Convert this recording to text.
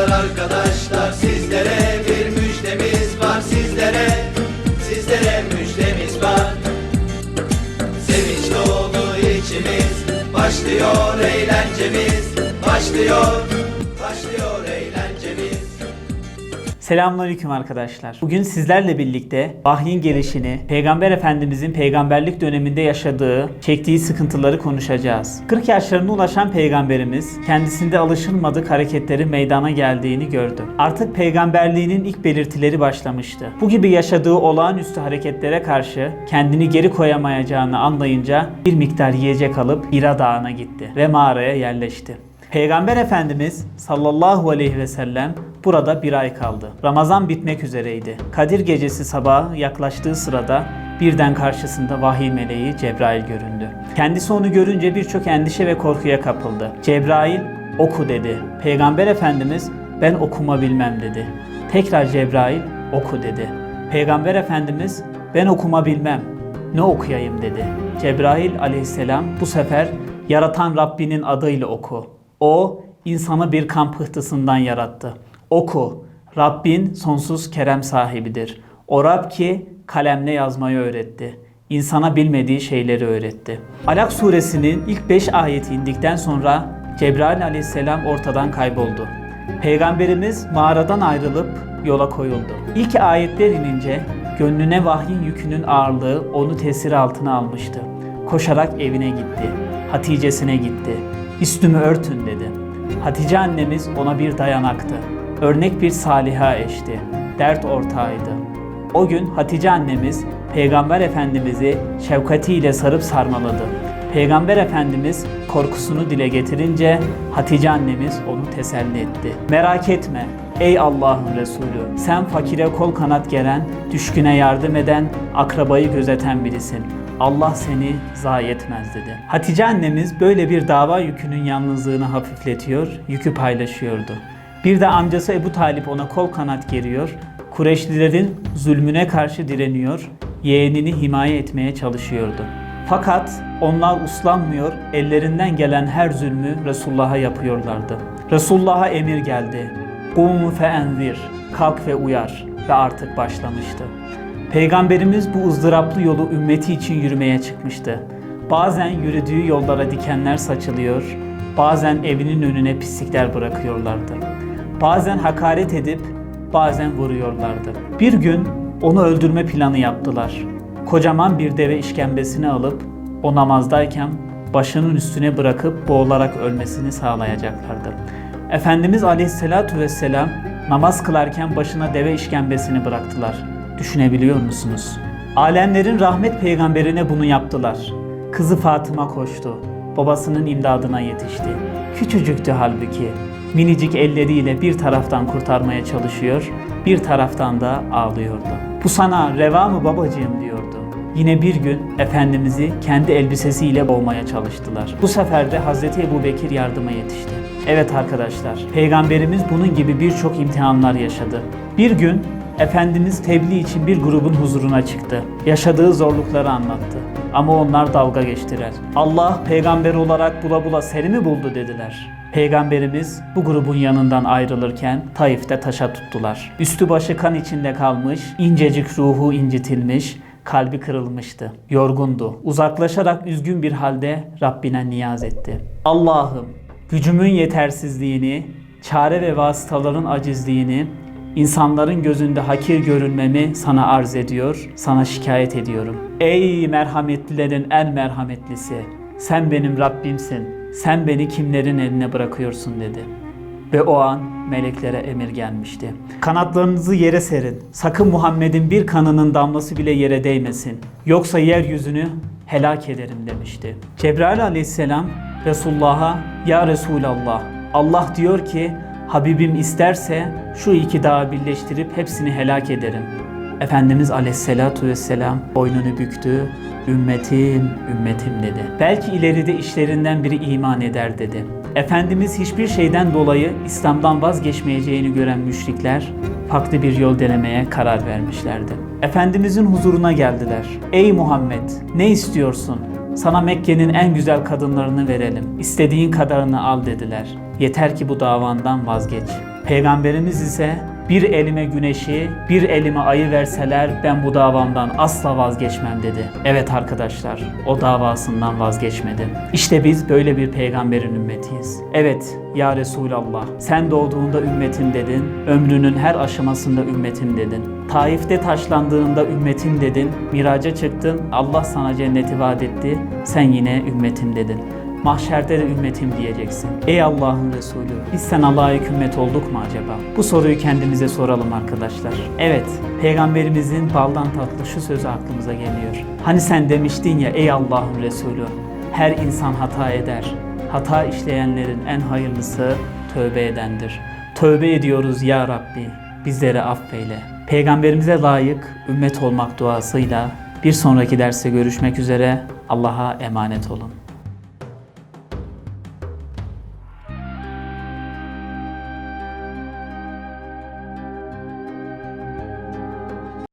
arkadaşlar arkadaşlar sizlere bir müjdemiz var sizlere sizlere müjdemiz var. Sevinç dolu içimiz başlıyor eğlencemiz başlıyor. Selamünaleyküm arkadaşlar. Bugün sizlerle birlikte vahyin gelişini, Peygamber Efendimizin peygamberlik döneminde yaşadığı, çektiği sıkıntıları konuşacağız. 40 yaşlarına ulaşan peygamberimiz kendisinde alışılmadık hareketleri meydana geldiğini gördü. Artık peygamberliğinin ilk belirtileri başlamıştı. Bu gibi yaşadığı olağanüstü hareketlere karşı kendini geri koyamayacağını anlayınca bir miktar yiyecek alıp Hira Dağı'na gitti ve mağaraya yerleşti. Peygamber Efendimiz sallallahu aleyhi ve sellem burada bir ay kaldı. Ramazan bitmek üzereydi. Kadir gecesi sabahı yaklaştığı sırada birden karşısında vahiy meleği Cebrail göründü. Kendisi onu görünce birçok endişe ve korkuya kapıldı. Cebrail oku dedi. Peygamber Efendimiz ben okuma bilmem dedi. Tekrar Cebrail oku dedi. Peygamber Efendimiz ben okuma bilmem. Ne okuyayım dedi. Cebrail aleyhisselam bu sefer yaratan Rabbinin adıyla oku. O insanı bir kan pıhtısından yarattı. Oku. Rabbin sonsuz kerem sahibidir. O Rab ki kalemle yazmayı öğretti. İnsana bilmediği şeyleri öğretti. Alak suresinin ilk 5 ayeti indikten sonra Cebrail aleyhisselam ortadan kayboldu. Peygamberimiz mağaradan ayrılıp yola koyuldu. İlk ayetler inince gönlüne vahyin yükünün ağırlığı onu tesir altına almıştı. Koşarak evine gitti. Hatice'sine gitti. Üstümü örtün dedi. Hatice annemiz ona bir dayanaktı. Örnek bir saliha eşti. Dert ortağıydı. O gün Hatice annemiz Peygamber Efendimiz'i şefkatiyle sarıp sarmaladı. Peygamber Efendimiz korkusunu dile getirince Hatice annemiz onu teselli etti. Merak etme ey Allah'ın Resulü sen fakire kol kanat geren, düşküne yardım eden, akrabayı gözeten birisin. Allah seni zayi etmez dedi. Hatice annemiz böyle bir dava yükünün yalnızlığını hafifletiyor, yükü paylaşıyordu. Bir de amcası Ebu Talip ona kol kanat geriyor, Kureyşlilerin zulmüne karşı direniyor, yeğenini himaye etmeye çalışıyordu. Fakat onlar uslanmıyor, ellerinden gelen her zulmü Resulullah'a yapıyorlardı. Resulullah'a emir geldi. Kum fe envir, kalk ve uyar ve artık başlamıştı. Peygamberimiz bu ızdıraplı yolu ümmeti için yürümeye çıkmıştı. Bazen yürüdüğü yollara dikenler saçılıyor, bazen evinin önüne pislikler bırakıyorlardı. Bazen hakaret edip bazen vuruyorlardı. Bir gün onu öldürme planı yaptılar. Kocaman bir deve işkembesini alıp o namazdayken başının üstüne bırakıp boğularak ölmesini sağlayacaklardı. Efendimiz Aleyhisselatu Vesselam namaz kılarken başına deve işkembesini bıraktılar. Düşünebiliyor musunuz? Alemlerin rahmet peygamberine bunu yaptılar. Kızı Fatıma koştu. Babasının imdadına yetişti. Küçücüktü halbuki. Minicik elleriyle bir taraftan kurtarmaya çalışıyor, bir taraftan da ağlıyordu. Bu sana reva mı babacığım diyordu. Yine bir gün Efendimiz'i kendi elbisesiyle boğmaya çalıştılar. Bu sefer de Hazreti Ebu Bekir yardıma yetişti. Evet arkadaşlar, Peygamberimiz bunun gibi birçok imtihanlar yaşadı. Bir gün Efendimiz tebliğ için bir grubun huzuruna çıktı. Yaşadığı zorlukları anlattı. Ama onlar dalga geçtiler. Allah peygamber olarak bula bula seni mi buldu dediler. Peygamberimiz bu grubun yanından ayrılırken Taif'te taşa tuttular. Üstü başı kan içinde kalmış, incecik ruhu incitilmiş, kalbi kırılmıştı. Yorgundu. Uzaklaşarak üzgün bir halde Rabbine niyaz etti. Allah'ım gücümün yetersizliğini, çare ve vasıtaların acizliğini, insanların gözünde hakir görünmemi sana arz ediyor, sana şikayet ediyorum. Ey merhametlilerin en merhametlisi, sen benim Rabbimsin, sen beni kimlerin eline bırakıyorsun dedi. Ve o an meleklere emir gelmişti. Kanatlarınızı yere serin. Sakın Muhammed'in bir kanının damlası bile yere değmesin. Yoksa yeryüzünü helak ederim demişti. Cebrail aleyhisselam Resulullah'a Ya Resulallah Allah diyor ki Habibim isterse şu iki dağı birleştirip hepsini helak ederim. Efendimiz aleyhissalatu vesselam boynunu büktü. Ümmetim, ümmetim dedi. Belki ileride işlerinden biri iman eder dedi. Efendimiz hiçbir şeyden dolayı İslam'dan vazgeçmeyeceğini gören müşrikler farklı bir yol denemeye karar vermişlerdi. Efendimizin huzuruna geldiler. Ey Muhammed ne istiyorsun? Sana Mekke'nin en güzel kadınlarını verelim. İstediğin kadarını al dediler. Yeter ki bu davandan vazgeç. Peygamberimiz ise Bir elime güneşi, bir elime ayı verseler ben bu davamdan asla vazgeçmem dedi. Evet arkadaşlar, o davasından vazgeçmedi. İşte biz böyle bir peygamberin ümmetiyiz. Evet ya Resulallah, sen doğduğunda ümmetim dedin, ömrünün her aşamasında ümmetim dedin. Taif'te taşlandığında ümmetim dedin, miraca çıktın, Allah sana cenneti vaat etti, sen yine ümmetim dedin. Mahşerde de ümmetim diyeceksin. Ey Allah'ın Resulü, biz sana layık ümmet olduk mu acaba? Bu soruyu kendimize soralım arkadaşlar. Evet, Peygamberimizin baldan tatlı şu sözü aklımıza geliyor. Hani sen demiştin ya ey Allah'ın Resulü, her insan hata eder. Hata işleyenlerin en hayırlısı tövbe edendir. Tövbe ediyoruz ya Rabbi, bizleri affeyle. Peygamberimize layık ümmet olmak duasıyla bir sonraki derste görüşmek üzere. Allah'a emanet olun.